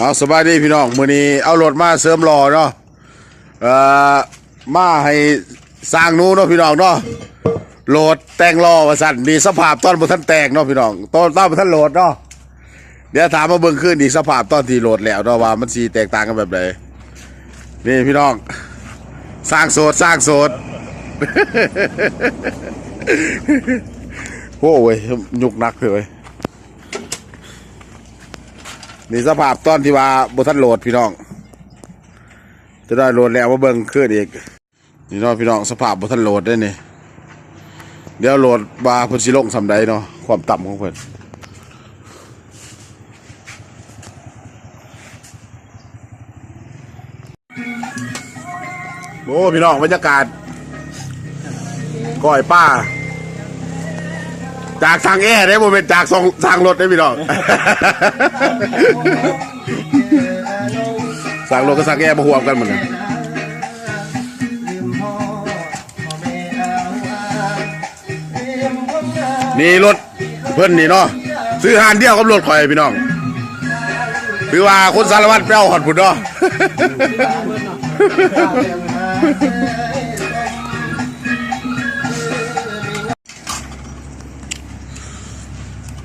เอาสบายดีพี่น้องมือนี้เอารถมาเสริมรอเนาะเอ่อมาให้สร้างนู้เนาะพี่น้องเนาะโหลดแต่งรอว่าสั่นดีสภาพตอนบ่ทันแตกเนาะพี่น้องตอนตอนบ่ทันโหลดเนาะเดี๋ยวถามมาเบิ่งขึ้นอีสภาพตอนที่โหลดแล้วเนาะว่ามันสิแตกต่างกันแบบใดนี่พี่น้องสร้างโสดสร้างโสดโอ้ยยุกนักเลย นี่สภาพตอนที่ว่าบทันโหลดพี่น้อง จะได้โหลดแล้วมาเบิ่งขึ้นอีกนี่เนาะพี่น้องสภาพบทันโหลดได้นี่เดี๋ยวโหลดบาพิ่นสิลงสำใดเนาะความต่ำของเพิ่นโอ้พี่น้องบรรยากาศก้อยป้า จากทางแอร์ได้บ่เป็นจากทางทางรถได้พี่น้อง สั่งรถก็สั่งแอร์มาห่วมกันหมดเลยนี่รถเพิ่นนี่เนาะซื้อหานเดียวกับรถข่อยพี่น้องถือว่าคนสารวัตรเปรี้ยวหอดผุดเนาะ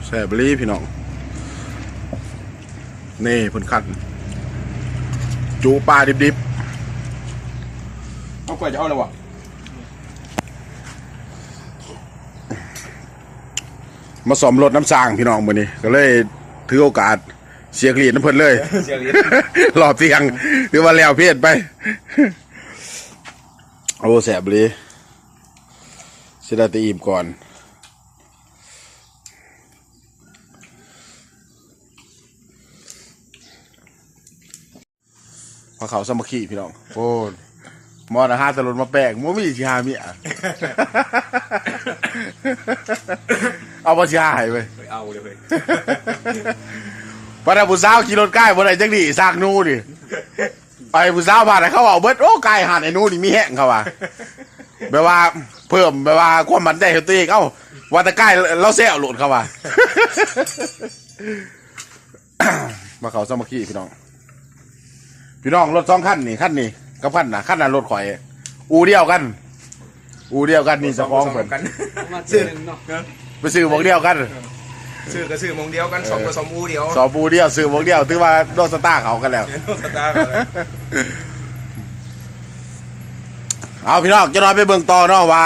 แซ่บลีพี่น้อง นี่เพิ่นคัดจูปลาดิบเอากล้วยจะเอาอะไรวะๆมาสอมรถน้ำสร้างพี่น้องมื้อนี้ ก็เลยถือโอกาสเสียกรีดน้ำเพิ่นเลยเสียงลิ้นหลอดเตียงหรือว่าแล้วเพศไป โอ้แสบเลยเสียดายแตะอิ่มก่อน พอเขาสามัคคีพี่น้องโอ้มอนะฮาตะลุนมาแปลกมัมีสิหาเมียเอาบ่สิหาให้เว้ยไปเอาเลยเว้ยพระผู้สาวขี่รถใกล้บ่ได้จังดีซากหนูดิไปผู้สาวผ่านให้เขาเอาเบิดโอ้ไก่หันไอ้หนูนี่มีแห้งเขาว่าแบบว่าเพิ่มแบบว่าความมันใจให้ตัวเองเอ้าว่าแต่ใกล้เราแซวหลุดเขาว่ามาเขาสามัคคีพี่น้อง พี่น้องรถสองคันนี่คันนี่กับคันน่ะคันน่ะรถข่อย อูเดียวกัน อูเดียวกันนี่เจะฟ้าของเพิ่นกันมาซื้อหนึ่งเนาะไปซื้อบอกเดียวกันซื้อก็ซื้อมงเดียวกันสองผสมอูเดียวสองปูเดียวซื้อบอกเดียวถือว่าโดนสตาร์เขากันแล้ว สตาร์กันเลยเอาพี่น้องจะน้อยไปเบิ่งต่อเนาะว่า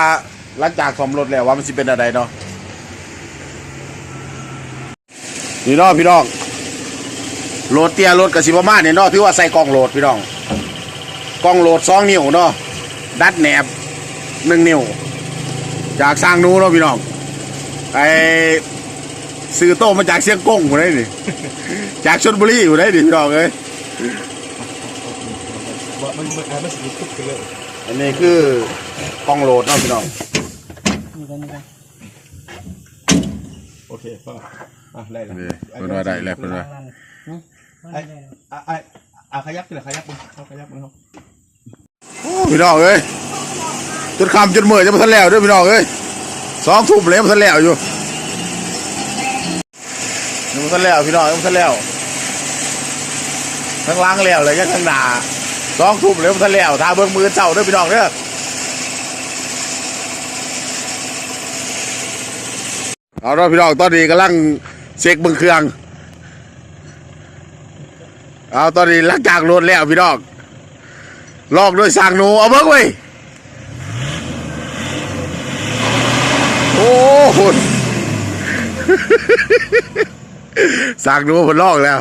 หลังจากสมรถแล้วว่ามันสิเป็นอะไรเนาะนี่เนาะพี่น้อง โหลดเตียโหลดกับสิประมาณนี่เนาะถือว่าใส่กล่องโหลดพี่น้องกล่องโหลดสองนิ้วเนาะดัดแหนบหนึ่งนิ้วจากสร้างนู้เนาะพี่น้องไอซื้อโต้มาจากเชียงกงอยู่ได้ดิจากชลบุรีอยู่ได้ดิพี่น้องเอ้ยมันมันมันสิทุกกันเลยอันนี้คือกล้องโหลดเนาะพี่น้องนี่กันนี่กันโอเคฟังอะได้แล้วนี่เพิ่นว่าได้แล้วเพิ่นว่า ไอ้ไอ้ไอ้อะขยับเลยขยับมึงเอาขยับมึงเขาโอ้พี่น้องเอ้ยจนคำจนเมื่อยจะมาทันแล้วเด้วยพี่น้องเอ้ยสองทุ่มแล้วมาทันแล้วอยู่ยังมาทันแล้วพี่น้องยังมาทันแล้วทั้งหล้างแล้วเลยยังทั้งหน้าสองทุ่มแล้วมาทันแล้วทาเบิ่งมือเจ้าเด้วยพี่น้องเด้อเอาเนาะพี่น้องตอนนี้กำลังเช็คเบิ่งเครื่อง เอาตอนนี้หลังจากโหลดแล้วพี่น้องลอกด้วยสร้างหนูเอาเบิ้งไว้ยโอ้โหสร้างหนูผลลอกแล้ว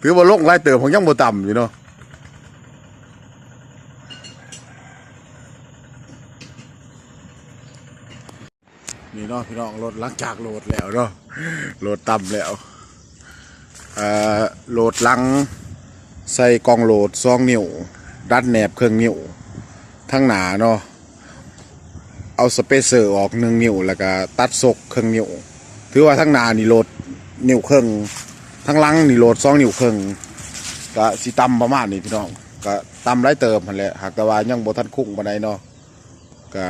ถือว่าลงไรเติมของยังบ่ต่ำอยู่เนาะนี่เนาะพี่น้องรถหลังจากโหลดแล้วเนาะโหลดต่ำแล้ว โหลดลัง ใส่กล่องโหลดซองนิ้วดัดแหนบเครื่องนิ้วทั้งหนาเนาะเอาสเปเซอร์ออกหนึ่งนิ้วแล้วก็ตัดซกเครื่องนิ้วถือว่าทั้งหนานี่โหลดนิ้วเครื่องทั้งลังนี่โหลดซองนิ้วเครื่องก็สิต่ำประมาณนี้พี่น้องก็ต่ำไรเติมมันแหละหากแต่ว่ายังบทันคุ้งปานใดเนาะก็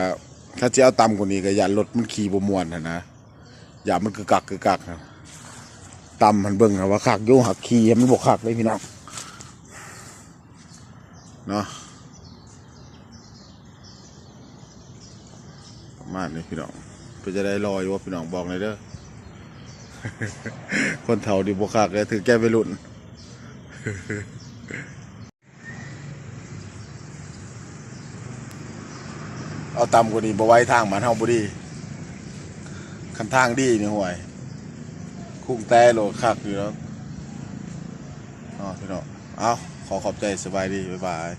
ถ้าจะเอาต่ำกว่านี้ก็อย่ารถมันขี่บมวนนะนะอย่ามันคือกักคือกักนะ ตำมันเบิ่งนะว่าคักอยู่หักขี้มันบ่คักเลยพี่น้องเนาะประมาณนี้พี่น้องเพื่อจะได้รอยว่าพี่น้องบอกเลยเด้อคนเฒ่าดิบ่คักเลยถือแก้ไปรุ่นเอาตำกว่านี้บ่ไว้ทางมันเฮาบ่ดีคันทางดีนี่ห่วย คุ้งแต่โหลดคักอยู่แล้วอ๋อพี่น้องเอาขอขอบใจสบายดี บ๊ายบาย